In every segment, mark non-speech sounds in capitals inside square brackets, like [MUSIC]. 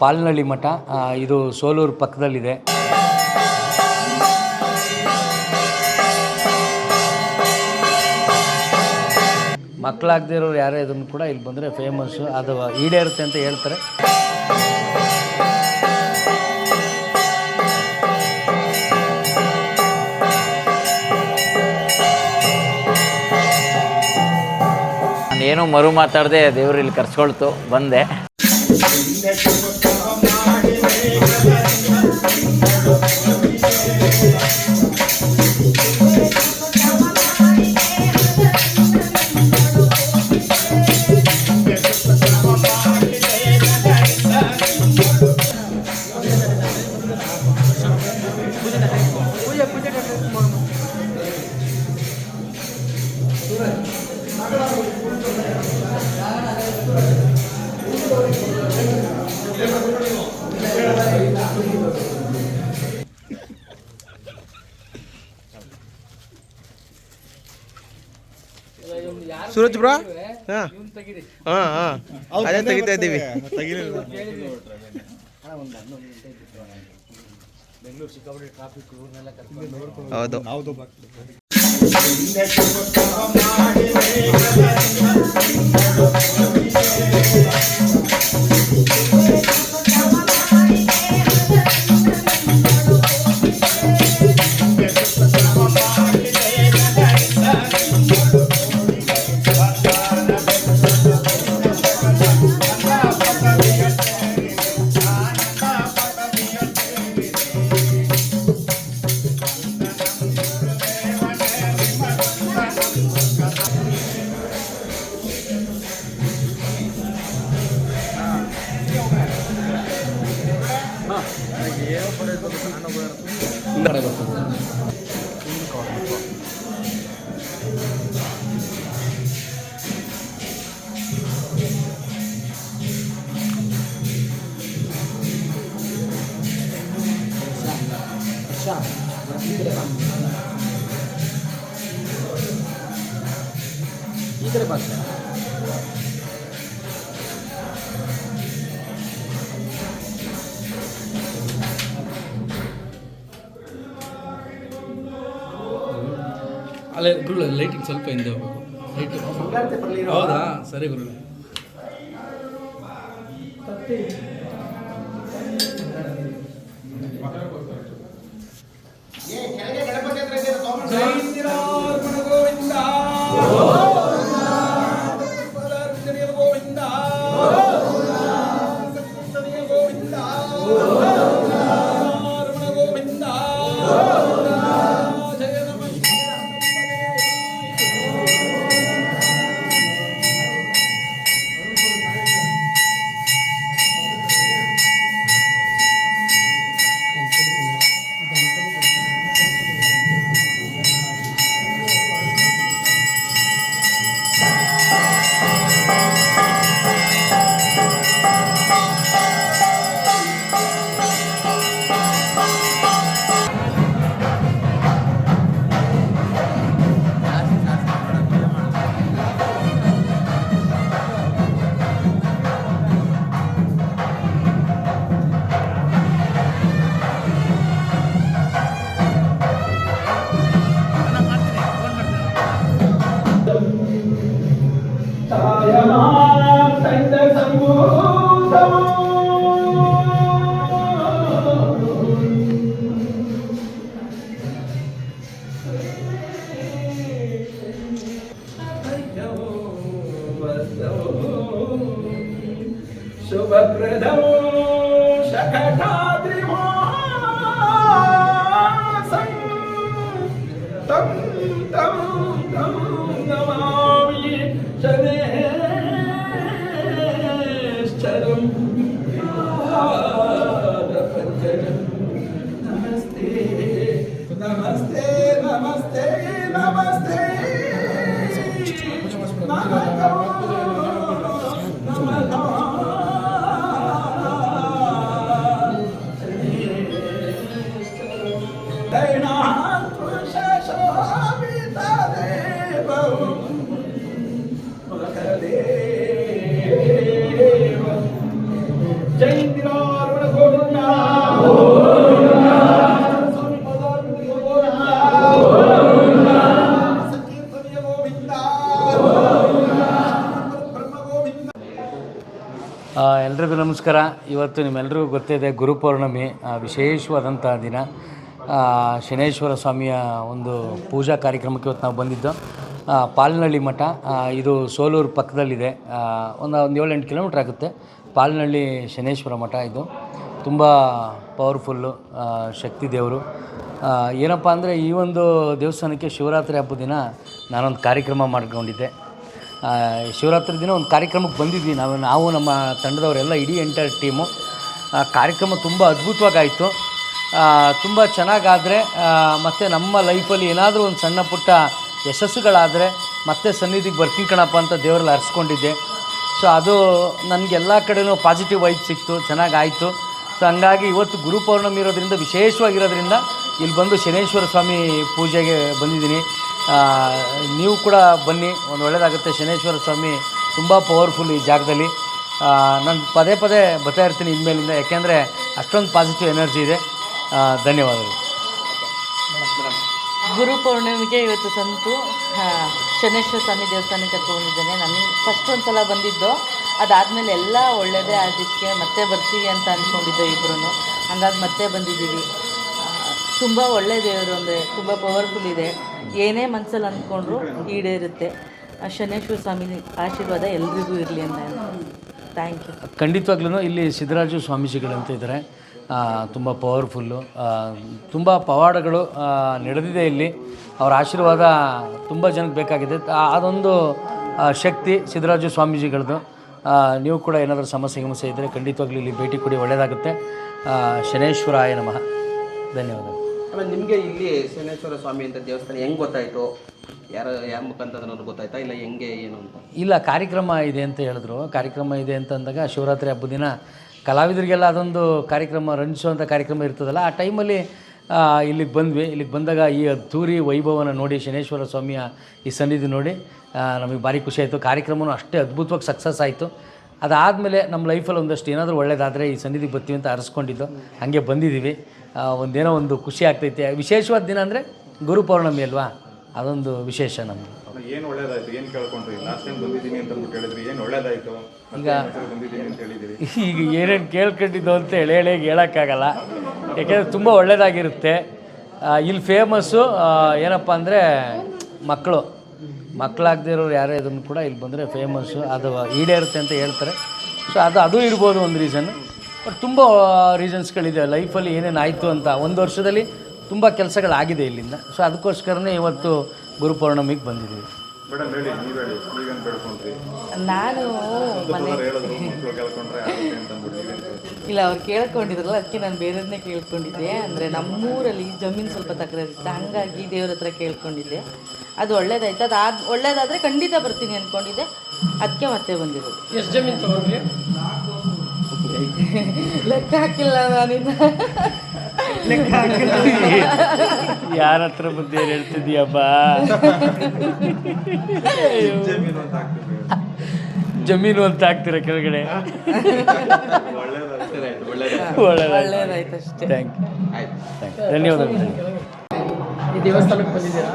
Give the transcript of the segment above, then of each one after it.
ಪಾಲ್ನಳ್ಳಿ ಮಠ ಇದು ಸೋಲೂರು ಪಕ್ಕದಲ್ಲಿದೆ. ಮಕ್ಕಳಾಗದೇ ಇರೋರು ಯಾರೇ ಇದನ್ನು ಕೂಡ ಇಲ್ಲಿ ಬಂದರೆ ಫೇಮಸ್ಸು ಅದು ಈಡೇರುತ್ತೆ ಅಂತ ಹೇಳ್ತಾರೆ. ನಾನೇನು ಮರು ಮಾತಾಡದೆ ದೇವರು ಇಲ್ಲಿ ಕರ್ಸ್ಕೊಳ್ತು, ಬಂದೆ. Música Suraj bro? ಹಾಂ. ಹಾಂ ಹಾಂ. ಅದೇ ತೆಗಿತಾ ಇದ್ದೀವಿ. ಬೆಂಗಳೂರು ಸಿಕ್ಕಾಪಟ್ಟೆ ಟ್ರಾಫಿಕ್ ಇವ್ರನ್ನೆಲ್ಲ ಹೌದು ಈ ಕಡೆ ಬಾ ಸರ್. ಅಲ್ಲೇ ಗುರು ಲೈಟಿಂಗ್ ಸ್ವಲ್ಪ ಹಿಂದೆ ಹೋಗ್ಬೇಕು ಲೈಟ್ ಹೌದಾ? ಸರಿ ಗುರು Oh. ಇವತ್ತು ನಿಮ್ಮೆಲ್ಲರಿಗೂ ಗೊತ್ತಿದೆ ಗುರುಪೌರ್ಣಮಿ ವಿಶೇಷವಾದಂಥ ದಿನ. ಶನೇಶ್ವರ ಸ್ವಾಮಿಯ ಒಂದು ಪೂಜಾ ಕಾರ್ಯಕ್ರಮಕ್ಕೆ ಇವತ್ತು ನಾವು ಬಂದಿದ್ದು. ಆ, ಪಾಲ್ನಳ್ಳಿ ಮಠ ಇದು ಸೋಲೂರು ಪಕ್ಕದಲ್ಲಿದೆ. ಒಂದು ಒಂದು ಏಳೆಂಟು ಕಿಲೋಮೀಟ್ರ್ ಆಗುತ್ತೆ. ಪಾಲ್ನಳ್ಳಿ ಶನೇಶ್ವರ ಮಠ ಇದು. ತುಂಬ ಪವರ್ಫುಲ್ಲು ಶಕ್ತಿ ದೇವರು. ಏನಪ್ಪ ಅಂದರೆ ಈ ಒಂದು ದೇವಸ್ಥಾನಕ್ಕೆ ಶಿವರಾತ್ರಿ ಹಬ್ಬದ ದಿನ ನಾನೊಂದು ಕಾರ್ಯಕ್ರಮ ಮಾಡ್ಕೊಂಡಿದ್ದೆ. ಶಿವರಾತ್ರಿ ದಿನ ಒಂದು ಕಾರ್ಯಕ್ರಮಕ್ಕೆ ಬಂದಿದ್ವಿ ನಾವು. ನಾವು ನಮ್ಮ ತಂಡದವರೆಲ್ಲ ಇಡೀ ಎಂಟರ್ ಟೀಮು ಕಾರ್ಯಕ್ರಮ ತುಂಬ ಅದ್ಭುತವಾಗಾಯಿತು. ತುಂಬ ಚೆನ್ನಾಗಾದರೆ ಮತ್ತು ನಮ್ಮ ಲೈಫಲ್ಲಿ ಏನಾದರೂ ಒಂದು ಸಣ್ಣ ಪುಟ್ಟ ಯಶಸ್ಸುಗಳಾದರೆ ಮತ್ತೆ ಸನ್ನಿಧಿಗೆ ಬರ್ತೀನಿ ಕಣಪ್ಪ ಅಂತ ದೇವರಲ್ಲಿ ಅರ್ಸ್ಕೊಂಡಿದ್ದೆ. ಸೊ ಅದು ನನಗೆಲ್ಲ ಕಡೆಯೂ ಪಾಸಿಟಿವ್ ವೈಬ್ ಸಿಕ್ತು, ಚೆನ್ನಾಗಾಯಿತು. ಸೊ ಹಂಗಾಗಿ ಇವತ್ತು ಗುರುಪೌರ್ಣಮಿ ಇರೋದರಿಂದ ಇರೋದ್ರಿಂದ, ವಿಶೇಷವಾಗಿರೋದ್ರಿಂದ ಇಲ್ಲಿ ಬಂದು ಶನೇಶ್ವರ ಸ್ವಾಮಿ ಪೂಜೆಗೆ ಬಂದಿದ್ದೀನಿ. ನೀವು ಕೂಡ ಬನ್ನಿ, ಒಂದು ಒಳ್ಳೆಯದಾಗುತ್ತೆ ಶನೇಶ್ವರ ಸ್ವಾಮಿ ತುಂಬ ಪವರ್ಫುಲ್ ಈ ಜಾಗದಲ್ಲಿ. ನಾನು ಪದೇ ಪದೇ ಬರ್ತಾ ಇರ್ತೀನಿ ಇನ್ಮೇಲಿಂದ, ಯಾಕೆಂದರೆ ಅಷ್ಟೊಂದು ಪಾಸಿಟಿವ್ ಎನರ್ಜಿ ಇದೆ. ಧನ್ಯವಾದಗಳು. ಗುರು ಪೌರ್ಣಿಮೆಗೆ ಇವತ್ತು ಸಂತು ಶನೇಶ್ವರ ಸ್ವಾಮಿ ದೇವಸ್ಥಾನಕ್ಕೆ ಕರ್ಕೊಂಡಿದ್ದೇನೆ ನಾನು ಫಸ್ಟ್ ಒಂದು ಸಲ ಬಂದಿದ್ದು. ಅದಾದಮೇಲೆ ಎಲ್ಲ ಒಳ್ಳೆಯದೇ ಅದಕ್ಕೆ ಮತ್ತೆ ಬರ್ತೀವಿ ಅಂತ ಅಂದ್ಕೊಂಡಿದ್ದು ಇಬ್ಬರೂ ಹಂಗಾಗಿ ಮತ್ತೆ ಬಂದಿದ್ದೀವಿ. ತುಂಬ ಒಳ್ಳೆಯ ದೇವರು ಅಂದರೆ ತುಂಬ ಪವರ್ಫುಲ್ ಇದೆ. ಏನೇ ಮನಸ್ಸಲ್ಲಿ ಅಂದ್ಕೊಂಡ್ರು ಈಡೇರುತ್ತೆ. ಆ ಶನೇಶ್ವರ ಸ್ವಾಮಿ ಆಶೀರ್ವಾದ ಎಲ್ರಿಗೂ ಇರಲಿ ಅಂತ ಥ್ಯಾಂಕ್ ಯು ಖಂಡಿತವಾಗ್ಲೂ ಇಲ್ಲಿ ಸಿದ್ದರಾಜು ಸ್ವಾಮೀಜಿಗಳಂತ ಇದ್ದಾರೆ. ತುಂಬ ಪವರ್ಫುಲ್ಲು ತುಂಬ ಪವಾಡಗಳು ನಡೆದಿದೆ ಇಲ್ಲಿ. ಅವರ ಆಶೀರ್ವಾದ ತುಂಬ ಜನಕ್ಕೆ ಬೇಕಾಗಿದೆ. ಅದೊಂದು ಶಕ್ತಿ ಸಿದ್ದರಾಜು ಸ್ವಾಮೀಜಿಗಳದ್ದು. ನೀವು ಕೂಡ ಏನಾದರೂ ಸಮಸ್ಯೆ ಗಿಮಸ್ಯೆ ಇದ್ದರೆ ಖಂಡಿತವಾಗ್ಲೂ ಇಲ್ಲಿ ಭೇಟಿ ಕೊಡಿ ಒಳ್ಳೆಯದಾಗುತ್ತೆ ಶನೇಶ್ವರ ಶನೇಶ್ವರಾಯ ನಮಃ. ಧನ್ಯವಾದಗಳು. ಆಮೇಲೆ ನಿಮಗೆ ಇಲ್ಲಿ ಶನೇಶ್ವರ ಸ್ವಾಮಿ ಅಂತ ದೇವಸ್ಥಾನ ಹೆಂಗೆ ಗೊತ್ತಾಯಿತು? ಯಾರ ಯಾರ ಮುಖಾಂತರ ನನಗೆ ಗೊತ್ತಾಯ್ತಾ ಇಲ್ಲ ಹೆಂಗೆ, ಏನು ಅಂತ? ಇಲ್ಲ, ಕಾರ್ಯಕ್ರಮ ಇದೆ ಅಂತ ಹೇಳಿದ್ರು. ಕಾರ್ಯಕ್ರಮ ಇದೆ ಅಂತ ಅಂದಾಗ ಶಿವರಾತ್ರಿ ಹಬ್ಬದ ದಿನ ಕಲಾವಿದರಿಗೆಲ್ಲ ಅದೊಂದು ಕಾರ್ಯಕ್ರಮ ರಂಜಿಸುವಂಥ ಕಾರ್ಯಕ್ರಮ ಇರ್ತದಲ್ಲ, ಆ ಟೈಮಲ್ಲಿ ಇಲ್ಲಿಗೆ ಬಂದ್ವಿ. ಇಲ್ಲಿಗೆ ಬಂದಾಗ ಈ ಅದ್ದೂರಿ ವೈಭವನ ನೋಡಿ ಶನೇಶ್ವರ ಸ್ವಾಮಿಯ ಈ ಸನ್ನಿಧಿ ನೋಡಿ ನಮಗೆ ಭಾರಿ ಖುಷಿ ಆಯಿತು. ಕಾರ್ಯಕ್ರಮವೂ ಅಷ್ಟೇ ಅದ್ಭುತವಾಗಿ ಸಕ್ಸಸ್ ಆಯಿತು. ಅದಾದಮೇಲೆ ನಮ್ಮ ಲೈಫಲ್ಲಿ ಒಂದಷ್ಟು ಏನಾದರೂ ಒಳ್ಳೇದಾದರೆ ಈ ಸನ್ನಿಧಿಗೆ ಬರ್ತೀವಿ ಅಂತ ಅರಸ್ಕೊಂಡಿದ್ದು. ಹಾಗೆ ಬಂದಿದ್ದೀವಿ. ಒಂದೇನೋ ಒಂದು ಖುಷಿ ಆಗ್ತೈತೆ. ವಿಶೇಷವಾದ ದಿನ ಅಂದರೆ ಗುರು ಪೌರ್ಣಮಿ ಅಲ್ವಾ? ಅದೊಂದು ವಿಶೇಷ ನಮಗೆ ಏನು ಒಳ್ಳೇದಾಯ್ತು? ಏನು ಕೇಳ್ಕೊಂಡ್ರಿ? ಲಾಸ್ಟ್ ಟೈಮ್ ಬಂದಿದ್ದೀನಿ ಅಂತ ಅಂದ್ಬಿಟ್ಟು ಹೇಳಿದ್ರಿ. ಏನು ಒಳ್ಳೇದಾಯ್ತು? ಈಗ ಬಂದಿದ್ದೀನಿ ಅಂತ ಹೇಳಿದಿರಿ ಈಗ ಏನೇನು ಕೇಳ್ಕೊಂಡಿದ್ದು ಅಂತ ಹೇಳಿ ಹೇಳಿ ಹೇಳೋಕ್ಕಾಗಲ್ಲ. ಯಾಕೆಂದರೆ ತುಂಬ ಒಳ್ಳೆಯದಾಗಿರುತ್ತೆ ಇಲ್ಲಿ ಫೇಮಸ್ಸು ಏನಪ್ಪ ಅಂದರೆ ಮಕ್ಕಳು. ಮಕ್ಕಳಾಗದೇ ಇರೋರು ಯಾರೇ ಇದನ್ನು ಕೂಡ ಇಲ್ಲಿ ಬಂದರೆ ಫೇಮಸ್ಸು ಅದು ಈಡೇರುತ್ತೆ ಅಂತ ಹೇಳ್ತಾರೆ. ಸೊ ಅದು ಅದು ಇರ್ಬೋದು ಒಂದು ರೀಸನ್ ಬಟ್ ತುಂಬ ರೀಸನ್ಸ್ಗಳಿದೆ ಲೈಫಲ್ಲಿ ಏನೇನು ಆಯಿತು ಅಂತ ಒಂದು ವರ್ಷದಲ್ಲಿ ತುಂಬ ಕೆಲಸಗಳಾಗಿದೆ ಇಲ್ಲಿಂದ. ಸೊ ಅದಕ್ಕೋಸ್ಕರನೇ ಇವತ್ತು ಗುರುಪೌರ್ಣಮಿಗೆ ಬಂದಿದ್ದೀವಿ ನಾನು ಮನೆ ಹೇಳಿದ್ರು ಮಕ್ಕಳು ಕೇಳ್ಕೊಂಡ್ರೆ ಆಗುತ್ತೆ ಅಂತ ಅಂದ್ಬಿಟ್ಟು ಇಲ್ಲ ಅವ್ರು ಕೇಳ್ಕೊಂಡಿದ್ರಲ್ಲ ಅದಕ್ಕೆ ನಾನು ಬೇರೆದನ್ನೇ ಕೇಳ್ಕೊಂಡಿದ್ದೆ. ಅಂದರೆ ನಮ್ಮೂರಲ್ಲಿ ಜಮೀನು ಸ್ವಲ್ಪ ತಕರಾರಿತ್ತು ಹಂಗಾಗಿ ದೇವ್ರ ಹತ್ರ ಕೇಳ್ಕೊಂಡಿದ್ದೆ. ಅದು ಒಳ್ಳೇದಾಯ್ತು. ಅದು ಆದ ಒಳ್ಳೇದಾದರೆ ಖಂಡಿತ ಬರ್ತೀನಿ ಅಂದ್ಕೊಂಡಿದ್ದೆ ಅದಕ್ಕೆ ಮತ್ತೆ ಬಂದಿರೋದು. ಎಷ್ಟು ಜಮೀನು ತಗೊಂಡ್ರಿ? ಲೆಕ್ಕ ಹಾಕಿಲ್ಲ ನಾನಿನ್ನ ಯಾರ ಹತ್ರ ಬುದ್ಧಿ ಏನು ಹೇಳ್ತಿದ್ದೀಯಪ್ಪ ಜಮೀನು ಅಂತ ಹಾಕ್ತೀರ ಕೆಳಗಡೆ? ಒಳ್ಳೆಯದಾಯ್ತು ಒಳ್ಳೇದಾಯ್ತು ಅಷ್ಟೇ. ಥ್ಯಾಂಕ್ ಯು ಥ್ಯಾಂಕ್ ಯು ಧನ್ಯವಾದಗಳು. ಈ ದೇವಸ್ಥಾನಕ್ಕೆ ಬಂದಿದ್ದೀರಾ?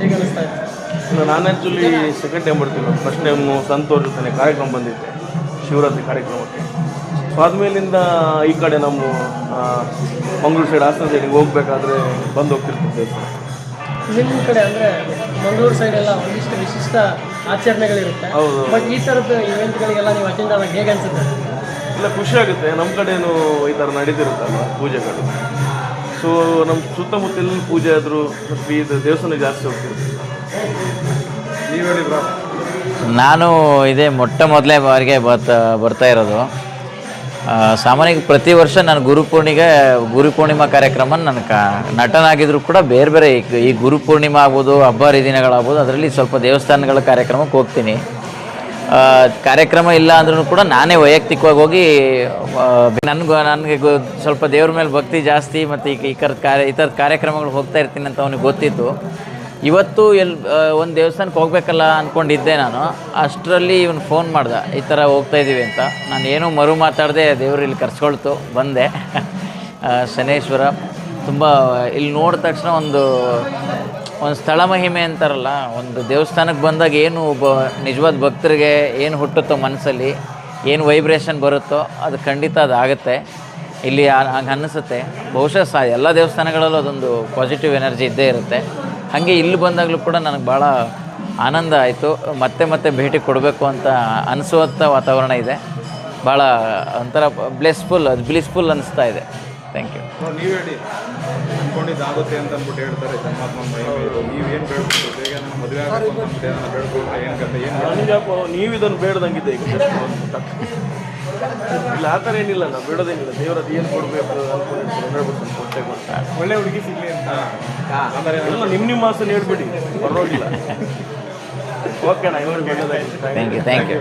ಹೇಗೆ ಅನಿಸ್ತಾ ಇತ್ತು? ನಾನು ಆ್ಯಕ್ಚುಲಿ ಸೆಕೆಂಡ್ ಟೈಮ್ ಬರ್ತೀನಿ ಫಸ್ಟ್ ಟೈಮು ಸಂತೋಷ್ ಜೊತೆ ಕಾರ್ಯಕ್ರಮ ಬಂದಿದ್ದೆ. ಶಿವರಾತ್ರಿ ಕಾರ್ಯಕ್ರಮಕ್ಕೆ. ಸೊ ಆದಮೇಲಿಂದ ಈ ಕಡೆ ನಮ್ಮ ಆ, ಮಂಗಳೂರು ಸೈಡ್ ಹಾಸನ ಸೈಡಿಗೆ ಹೋಗ್ಬೇಕಾದ್ರೆ ಬಂದು ಹೋಗ್ತಿರ್ತಿದ್ದೆ ನಿಮ್ಮ ಕಡೆ ಅಂದರೆ ಮಂಗಳೂರು ಸೈಡೆಲ್ಲ ಒಂದಿಷ್ಟು ವಿಶಿಷ್ಟ ಆಚರಣೆಗಳಿರುತ್ತೆ. ಹೌದು. ಬಟ್ ಈ ಥರದ ಇವೆಂಟ್ಗಳಿಗೆಲ್ಲ ನೀವು ಅಟೆಂಡ್ ಆದಾಗ ಹೇಗೆ ಅನಿಸುತ್ತೆ? ಇಲ್ಲ ಖುಷಿ ಆಗುತ್ತೆ. ನಮ್ಮ ಕಡೆಯೂ ಈ ಥರ ನಡೀತಿರುತ್ತಲ್ಲ ಪೂಜೆಗಳು? ಸೊ ನಮ್ಮ ಸುತ್ತಮುತ್ತಲಿನ ಪೂಜೆ ಆದರೂ ಇದು ದೇವಸ್ಥಾನ ಜಾಸ್ತಿ ಹೋಗ್ತೀವಿ ನೀವು ನಾನು ಇದೇ ಮೊಟ್ಟ ಮೊದಲೇ ಬಾರಿಗೆ ಬರ್ತಾ ಬರ್ತಾ ಇರೋದು. ಆ, ಸಾಮಾನ್ಯವಾಗಿ ಪ್ರತಿ ವರ್ಷ ನಾನು ಗುರುಪೂರ್ಣಿಗೆ ಗುರುಪೂರ್ಣಿಮಾ ಕಾರ್ಯಕ್ರಮ ನಾನು ಕ ನಟನಾಗಿದ್ದರೂ ಕೂಡ ಬೇರೆ ಬೇರೆ ಈ- ಈ ಗುರುಪೂರ್ಣಿಮಾ ಆಗ್ಬೋದು ಹಬ್ಬ ಹರಿದಿನಗಳಾಗ್ಬೋದು ಅದರಲ್ಲಿ ಸ್ವಲ್ಪ ದೇವಸ್ಥಾನಗಳ ಕಾರ್ಯಕ್ರಮಕ್ಕೆ ಹೋಗ್ತೀನಿ. ಕಾರ್ಯಕ್ರಮ ಇಲ್ಲ ಅಂದ್ರೂ ಕೂಡ ನಾನೇ ವೈಯಕ್ತಿಕವಾಗಿ ಹೋಗಿ ನನಗೂ, ನನಗೆ ಸ್ವಲ್ಪ ದೇವ್ರ ಮೇಲೆ ಭಕ್ತಿ ಜಾಸ್ತಿ ಮತ್ತು ಈ ಥರದ ಕಾರ್ಯ, ಈ ಥರದ ಕಾರ್ಯಕ್ರಮಗಳು ಹೋಗ್ತಾ ಇರ್ತೀನಿ ಅಂತ ಅವನಿಗೆ ಗೊತ್ತಿತ್ತು. ಇವತ್ತು ಎಲ್ಲಿ ಒಂದು ದೇವಸ್ಥಾನಕ್ಕೆ ಹೋಗ್ಬೇಕಲ್ಲ ಅಂದ್ಕೊಂಡಿದ್ದೆ ನಾನು. ಅಷ್ಟರಲ್ಲಿ ಇವನು ಫೋನ್ ಮಾಡ್ದೆ, ಈ ಥರ ಹೋಗ್ತಾ ಇದ್ದೀವಿ ಅಂತ. ನಾನು ಏನೂ ಮರು ಮಾತಾಡದೆ ದೇವರು ಇಲ್ಲಿ ಕರ್ಸ್ಕೊಳ್ತು, ಬಂದೆ. [LAUGHS] ಶನೇಶ್ವರ, ತುಂಬ, ಇಲ್ಲಿ ನೋಡಿದ ತಕ್ಷಣ ಒಂದು ಒಂದು ಸ್ಥಳ ಮಹಿಮೆ ಅಂತಾರಲ್ಲ, ಒಂದು ದೇವಸ್ಥಾನಕ್ಕೆ ಬಂದಾಗ ಏನು ಒಬ್ಬ ನಿಜವಾದ ಭಕ್ತರಿಗೆ ಏನು ಹುಟ್ಟುತ್ತೋ ಮನಸ್ಸಲ್ಲಿ, ಏನು ವೈಬ್ರೇಷನ್ ಬರುತ್ತೋ ಅದು ಖಂಡಿತ ಅದು ಆಗುತ್ತೆ. ಇಲ್ಲಿ ಹಂಗೆ ಅನ್ನಿಸುತ್ತೆ. ಬಹುಶಃ ಸಹ ಎಲ್ಲ ದೇವಸ್ಥಾನಗಳಲ್ಲೂ ಅದೊಂದು ಪಾಸಿಟಿವ್ ಎನರ್ಜಿ ಇದ್ದೇ ಇರುತ್ತೆ. ಹಾಗೆ ಇಲ್ಲಿ ಬಂದಾಗಲೂ ಕೂಡ ನನಗೆ ಭಾಳ ಆನಂದ ಆಯಿತು. ಮತ್ತೆ ಮತ್ತೆ ಭೇಟಿ ಕೊಡಬೇಕು ಅಂತ ಅನಿಸುವಂಥ ವಾತಾವರಣ ಇದೆ. ಭಾಳ ಒಂಥರ ಬ್ಲೆಸ್ಫುಲ್ ಅದು ಬ್ಲಿಸ್ಫುಲ್ ಅನ್ನಿಸ್ತಾ ಇದೆ. ಥ್ಯಾಂಕ್ ಯು ಆಗುತ್ತೆ ಅಂತ ಅಂದ್ಬಿಟ್ಟು ಹೇಳ್ತಾರೆ ಜನ್ಮಾತ್ಮ ನೀವು ಏನು ಬೇಡ್ಕೊಂಡು ಬೇಗ ನನ್ನ ಮದುವೆ ಆಗಬೇಕು ಅಂದ್ಬಿಟ್ಟು ಬೇಡ್ಕೊಂಡ್ರೆ ಏನು ಕತೆ ನೀವು ಇದನ್ನು ಬೇಡದಂಗಿದೆ ಈಗ ಇಲ್ಲ ಆ ಥರ ಏನಿಲ್ಲ ನಾವು ಬೇಡೋದೇನಿಲ್ಲ. ಅದು ಏನು ಕೊಡಬೇಕು ಅನ್ಕೊಂಡಿರ್ತಾರೆ ಹಂಡ್ರೆಡ್ ಪರ್ಸೆಂಟ್ ಕೊಟ್ಟೆ ಕೊಡ್ತಾರೆ ಒಳ್ಳೆ ಹುಡುಗಿ ಸಿಗ್ಲಿ ಅಂತ. ಅಂದರೆ ಎಲ್ಲ ನಿಮ್ಮ ನಿಮ್ಮ ಆಸೆ ಹೇಳ್ಬಿಡಿ. ಪರವಾಗಿಲ್ಲ. [LAUGHS] ಓಕೆ ನಾ ಇವಾಗ ಥ್ಯಾಂಕ್ ಯು ಥ್ಯಾಂಕ್ ಯು